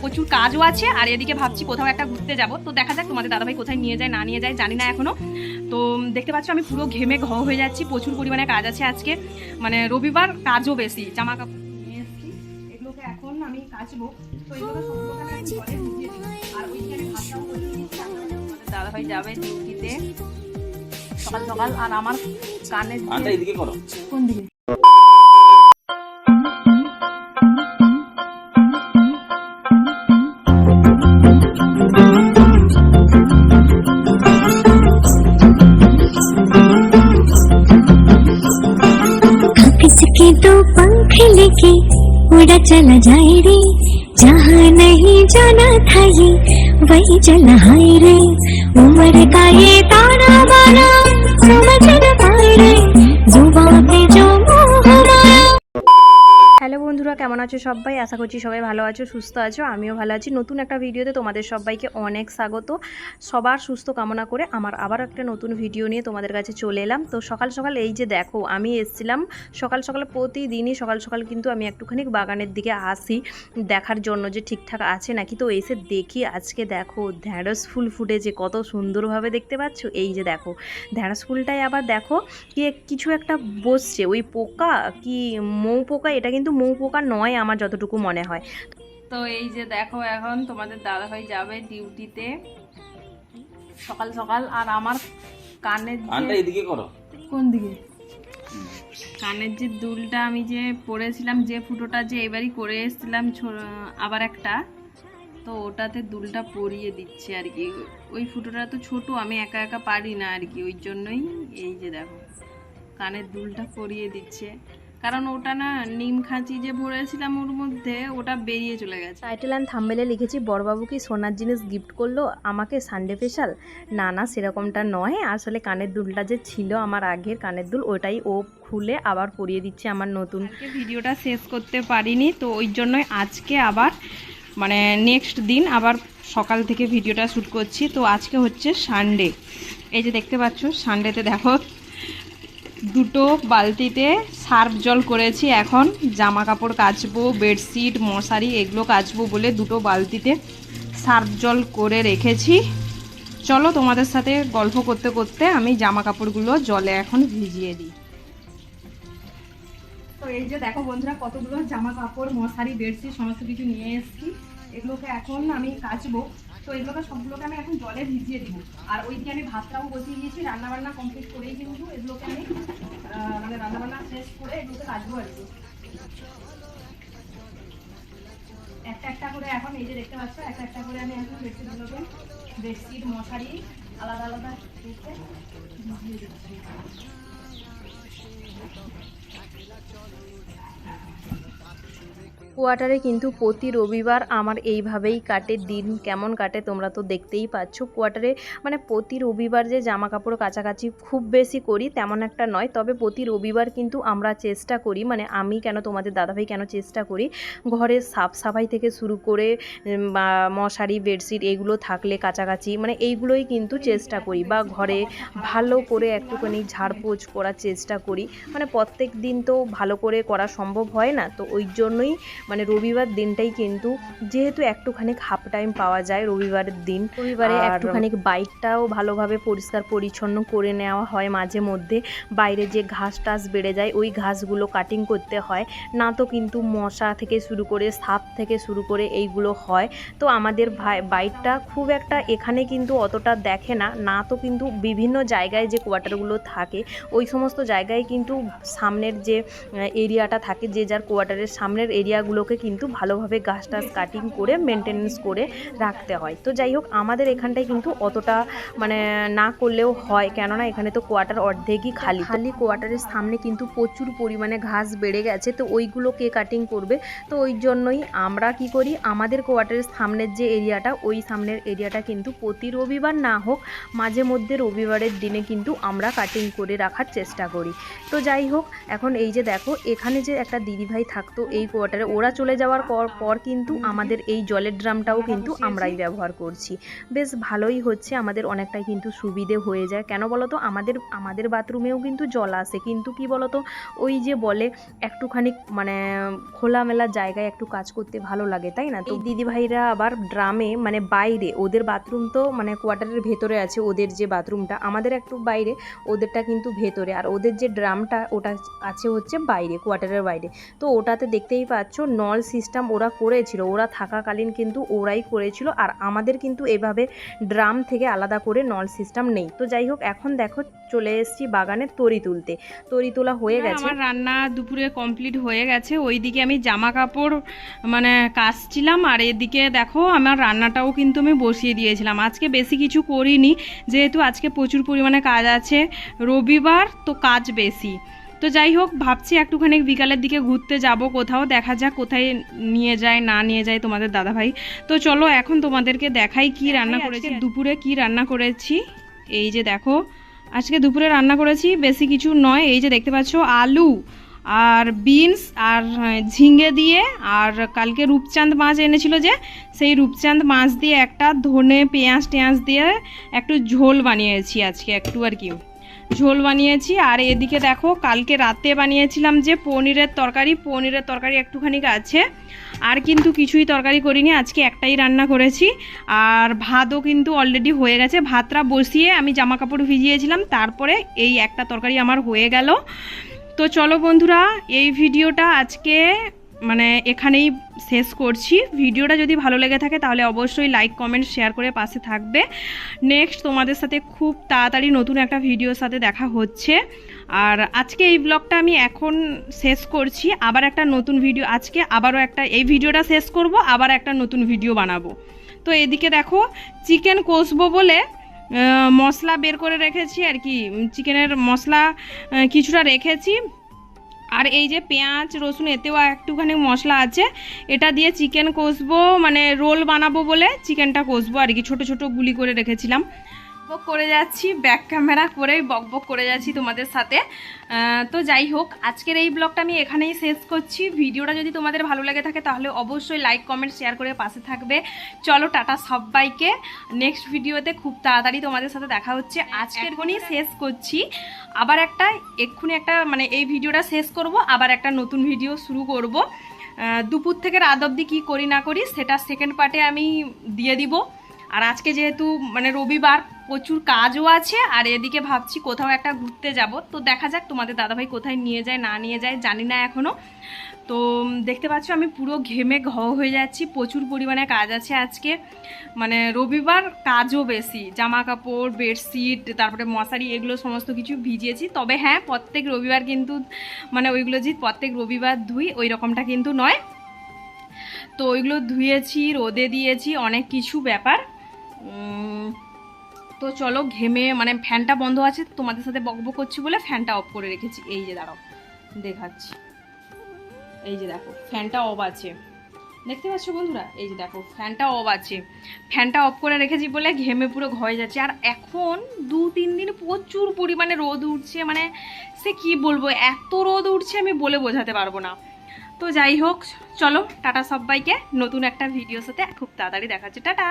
প্রচুর কাজও আছে আর এদিকে ভাবছি কোথাও একটা ঘুরতে যাব। তো দেখা যাক তোমাদের দাদাভাই কোথায় নিয়ে যায় না নিয়ে যায় জানি না এখনও। তো দেখতে পাচ্ছ আমি পুরো ঘেমে ঘ হয়ে যাচ্ছি প্রচুর পরিমাণে কাজ আছে আজকে। মানে রবিবার কাজও বেশি জামা কাপড় নিয়ে এসেছি। এগুলোকে এখন আমি কাচবো। তো আর দাদাভাই যাবে ডিউটিতে। সকাল সকাল আর আমার কানে এদিকে করো। কোন দিকে? चला जाए रे जहाँ नहीं जाना था ये वही चला हाय रे उम्र का ये ताना কেমন আছো সবাই? আশা করছি সবাই ভালো আছো, সুস্থ আছো। আমিও ভালো আছি। নতুন একটা ভিডিওতে তোমাদের সবাইকে অনেক স্বাগত। সবার সুস্থ কামনা করে আমার আবার একটা নতুন ভিডিও নিয়ে তোমাদের কাছে চলে এলাম। তো সকাল সকাল এই যে দেখো, আমি এসেছিলাম। সকাল সকাল প্রতিদিনই সকাল সকাল কিন্তু আমি একটুখানি বাগানের দিকে আসি দেখার জন্য যে ঠিকঠাক আছে নাকি। তো এসে দেখি আজকে দেখো ঢ্যাঁড়স ফুল ফুটেছে, কত সুন্দরভাবে দেখতে পাচ্ছ? এই যে দেখো ঢ্যাঁড়স ফুলটাই আবার দেখো কি, কিছু একটা বসছে। ওই পোকা কি মৌ পোকা? এটা কিন্তু মৌ পোকা নয় আমার যতটুকু মনে হয়। তো এই যে দেখো এখন তোমাদের দাদাভাই যাবে ডিউটিতে সকাল সকাল আর আমার কানের আটা এদিকে করো। কোন দিকে? কানের যে দুলটা আমি যে পরেছিলাম যে ফুটোটা যে এবারই করে এসেছিলাম ছো- আবার একটা তো ওটাতে দুলটা পরিয়ে দিচ্ছে আর কি। ওই ফুটোটা তো ছোট আমি একা একা পারি না আর কি ওই জন্যই এই যে দেখো কানের দুলটা পরিয়ে দিচ্ছে। কারণ ওটা না নিম খাঁচি যে ভরেছিলাম ওর মধ্যে ওটা বেরিয়ে চলে গেছে। টাইটেল অ্যান্ড থাম্বেলে লিখেছি বড়বাবু কি সোনার জিনিস গিফট করল আমাকে সানডে স্পেশাল না না সেরকমটা নয়। আসলে কানের দুলটা যে ছিল আমার আগের কানের দুল ওটাই ও খুলে আবার পরিয়ে দিচ্ছে আমার নতুন। ভিডিওটা শেষ করতে পারিনি তো ওই জন্যই আজকে আবার মানে নেক্সট দিন আবার সকাল থেকে ভিডিওটা শ্যুট করছি। তো আজকে হচ্ছে সানডে এই যে দেখতে পাচ্ছ সানডেতে দেখো দুটো বালতিতে সার্ফ জল করেছি। এখন জামা কাপড় কাচবো, বেডশিট, মশারি এগুলো কাচবো বলে দুটো বালতিতে সার্ফ জল করে রেখেছি। চলো তোমাদের সাথে গল্প করতে করতে আমি জামা কাপড়গুলো জলে এখন ভিজিয়ে দিই। তো এই যে দেখো বন্ধুরা কতগুলো জামা কাপড় মশারি, বেডশিট, সমস্ত কিছু নিয়ে এসেছি। এগুলোকে এখন আমি কাচবো। তো এগুলোকে সবগুলোকে আমি এখন জলে ভিজিয়ে দিব। আর ওইদিকে আমি ভাতটাও বসিয়ে দিয়েছি, রান্নাবান্না কমপ্লিট করেই কিন্তু এগুলোকে আমি মানে রান্না বান্না শেষ করে এগুলোকে কাচবো আর কি। একটা একটা করে এখন এই যে দেখতে পাচ্ছ, একটা একটা করে আমি এখন বেডশিটগুলোকে বেডশিট, মশারি, আলাদা আলাদা ভিজিয়ে দিচ্ছি। কোয়ার্টারে কিন্তু প্রতি রবিবার আমার এইভাবেই কাটে, দিন কেমন কাটে তোমরা তো দেখতেই পাচ্ছ। কোয়ার্টারে মানে প্রতি রবিবার যে জামা কাপড় কাছাকাছি খুব বেশি করি তেমন একটা নয়, তবে প্রতি রবিবার কিন্তু আমরা চেষ্টা করি মানে আমি কেন তোমাদের দাদাভাই কেন চেষ্টা করি ঘরের সাফ সাফাই থেকে শুরু করে মশারি, বেডশিট এগুলো থাকলে কাছাকাছি মানে এইগুলোই কিন্তু চেষ্টা করি, বা ঘরে ভালো করে একটুখানি ঝাড়পোছ করার চেষ্টা করি। মানে প্রত্যেক দিন তো ভালো করে করা সম্ভব হয় না, তো ওই জন্যই মানে রবিবার দিনটাই কিন্তু যেহেতু একটুখানি হাফ টাইম পাওয়া যায় রবিবারের দিন রবিবারে একটুখানি বাইকটাও ভালোভাবে পরিষ্কার পরিচ্ছন্ন করে নেওয়া হয় মাঝে মধ্যে। বাইরে যে ঘাস টাস বেড়ে যায় ওই ঘাসগুলো কাটিং করতে হয়। না তো কিন্তু মশা থেকে শুরু করে সাপ থেকে শুরু করে এইগুলো হয়। তো আমাদের ভাই- বাইকটা খুব একটা এখানে কিন্তু অতটা দেখে না। না তো কিন্তু বিভিন্ন জায়গায় যে কোয়ার্টারগুলো থাকে ওই সমস্ত জায়গায় কিন্তু সামনের যে এরিয়াটা থাকে যে যার কোয়ার্টারের সামনের এরিয়াগুলোকে কিন্তু ভালোভাবে গাছ টাছ কাটিং করে মেনটেনেন্স করে রাখতে হয়। তো যাই হোক, আমাদের এখানটায় কিন্তু অতটা মানে না করলেও হয়, কেননা এখানে তো কোয়ার্টার অর্ধেকই খালি। খালি কোয়ার্টারের সামনে কিন্তু প্রচুর পরিমাণে ঘাস বেড়ে গেছে, তো ওইগুলো কে কাটিং করবে। তো ওই জন্যই আমরা কি করি, আমাদের কোয়ার্টারের সামনের যে এরিয়াটা, ওই সামনের এরিয়াটা কিন্তু প্রতি রবিবার না হোক, মাঝে মধ্যে রবিবারের দিনে কিন্তু আমরা কাটিং করে রাখার চেষ্টা করি। তো যাই হোক, এখন এই যে দেখো, এখানে যে একটা দিদিভাই থাকতো এই কোয়ার্টারে ওরা চলে যাওয়ার পর পর কিন্তু আমাদের এই জলের ড্রামটাও কিন্তু আমরাই ব্যবহার করছি। বেশ ভালোই হচ্ছে আমাদের অনেকটাই কিন্তু সুবিধে হয়ে যায়। কেন বলো তো আমাদের আমাদের বাথরুমেও কিন্তু জল আসে। কিন্তু কি বলো তো ওই যে বলে একটুখানি মানে খোলামেলা জায়গায় একটু কাজ করতে ভালো লাগে তাই না? তো দিদিভাইরা আবার ড্রামে মানে বাইরে ওদের বাথরুম তো মানে কোয়ার্টারের ভেতরে আছে ওদের যে বাথরুমটা আমাদের একটু বাইরে ওদেরটা কিন্তু ভেতরে। আর ওদের যে ড্রামটা ওটা আছে হচ্ছে বাইরে কোয়ার্টারের বাইরে। তো ওটাতে দেখতেই পাচ্ছ নল সিস্টেম ওরা করেছিল। ওরা থাকাকালীন কিন্তু ওরাই করেছিল। আর আমাদের কিন্তু এভাবে ড্রাম থেকে আলাদা করে নল সিস্টেম নেই। তো যাই হোক এখন দেখো চলে এসেছি বাগানে তরি তুলতে। তরি তোলা হয়ে হ্যাঁ, গেছে। আমার রান্না দুপুরে কমপ্লিট হয়ে গেছে। ওইদিকে আমি জামা কাপড় মানে কাচছিলাম। আর এদিকে দেখো আমার রান্নাটাও কিন্তু আমি বসিয়ে দিয়েছিলাম। আজকে বেশি কিছু করিনি। যেহেতু আজকে প্রচুর পরিমাণে কাজ আছে রবিবার তো কাজ বেশি। তো যাই হোক ভাবছি একটুখানি বিকালের দিকে ঘুরতে যাব কোথাও। দেখা যাক কোথায় নিয়ে যায় না নিয়ে যায় তোমাদের দাদাভাই। তো চলো এখন তোমাদেরকে দেখাই কি রান্না করেছি। দুপুরে কি রান্না করেছি? এই যে দেখো আজকে দুপুরে রান্না করেছি বেশি কিছু নয়। এই যে দেখতে পাচ্ছ আলু আর বিনস আর আহ, ঝিঙে দিয়ে আর কালকে রূপচাঁদ মাছ এনেছিল যে সেই রূপচাঁদ মাছ দিয়ে একটা ধনে পেঁয়াজ টেঁয়াজ দিয়ে একটু ঝোল বানিয়েছি আজকে একটু আর কি। ঝোল বানিয়েছি। আর এদিকে দেখো, কালকে রাতে বানিয়েছিলাম যে পনিরের তরকারি। পনিরের তরকারি একটুখানি আছে। আর কিন্তু কিছুই তরকারি করিনি, আজকে একটাই রান্না করেছি। আর ভাতও কিন্তু অলরেডি হয়ে গেছে। ভাতটা বসিয়ে আমি জামা কাপড় ভিজিয়েছিলাম, তারপরে এই একটা তরকারি আমার হয়ে গেল। তো চলো বন্ধুরা, এই ভিডিওটা আজকে মানে এখানেই শেষ করছি। ভিডিওটা যদি ভালো লেগে থাকে তাহলে অবশ্যই লাইক কমেন্ট শেয়ার করে পাশে থাকবে। নেক্সট তোমাদের সাথে খুব তাড়াতাড়ি নতুন একটা ভিডিওর সাথে দেখা হচ্ছে। আর আজকে এই ব্লগটা আমি এখন শেষ করছি। আবার একটা নতুন ভিডিও আজকে আবারও একটা, এই ভিডিওটা শেষ করব, আবার একটা নতুন ভিডিও বানাবো। তো এদিকে দেখো চিকেন কষবো বলে মশলা বের করে রেখেছি আর কি। চিকেনের মশলা কিছুটা রেখেছি। আর এই যে পেঁয়াজ, রসুন, এতেও একটুখানি মশলা আছে। এটা দিয়ে চিকেন কষবো মানে রোল বানাবো বলে চিকেনটা কষবো আর কি, ছোটো ছোটো গুলি করে রেখেছিলাম। বক করে যাচ্ছি ব্যাক ক্যামেরা করেই বক বক করে যাচ্ছি তোমাদের সাথে। তো যাই হোক আজকের এই ব্লগটা আমি এখানেই শেষ করছি। ভিডিওটা যদি তোমাদের ভালো লেগে থাকে তাহলে অবশ্যই লাইক কমেন্ট শেয়ার করে পাশে থাকবে। চলো টাটা সবাইকে। নেক্সট ভিডিওতে খুব তাড়াতাড়ি তোমাদের সাথে দেখা হচ্ছে। আজকের এখনই শেষ করছি। আবার একটা এক্ষুনি একটা মানে এই ভিডিওটা শেষ করব আবার একটা নতুন ভিডিও শুরু করব। দুপুর থেকে রাত অব্দি কী করি না করি সেটা সেকেন্ড পার্টে আমি দিয়ে দিব। আর আজকে যেহেতু মানে রবিবার প্রচুর কাজও আছে, আর এদিকে ভাবছি কোথাও একটা ঘুরতে যাব। তো দেখা যাক তোমাদের দাদাভাই কোথায় নিয়ে যায়, না নিয়ে যায়, জানি না এখনও তো দেখতে পাচ্ছ আমি পুরো ঘেমে ঘ হয়ে যাচ্ছি, প্রচুর পরিমাণে কাজ আছে আজকে। মানে রবিবার কাজও বেশি জামা কাপড় বেডশিট, তারপরে মশারি, এগুলো সমস্ত কিছু ভিজিয়েছি। তবে হ্যাঁ প্রত্যেক রবিবার কিন্তু মানে ওইগুলো যে প্রত্যেক রবিবার ধুই ওই রকমটা কিন্তু নয়। তো ওইগুলো ধুয়েছি, রোদে দিয়েছি, অনেক কিছু ব্যাপার। তো চলো ঘেমে মানে ফ্যানটা বন্ধ আছে, তোমাদের সাথে বকবক করছি বলে ফ্যানটা অফ করে রেখেছি। এই যে দাঁড়াও, দেখাচ্ছি। এই যে দেখো, ফ্যানটা অফ আছে। দেখতে পাচ্ছ বন্ধুরা? এই যে দেখো, ফ্যানটা অফ আছে। ফ্যানটা অফ করে রেখেছি বলে ঘেমে পুরো ঘয়ে যাচ্ছে। আর এখন দু, তিন দিন প্রচুর পরিমাণে রোদ উঠছে মানে সে কি বলব, এত রোদ উঠছে আমি বলে বোঝাতে পারব না। তো যাই হোক, চলো, টাটা সবাইকে। নতুন একটা ভিডিওর সাথে খুব তাড়াতাড়ি দেখাচ্ছে। টাটা!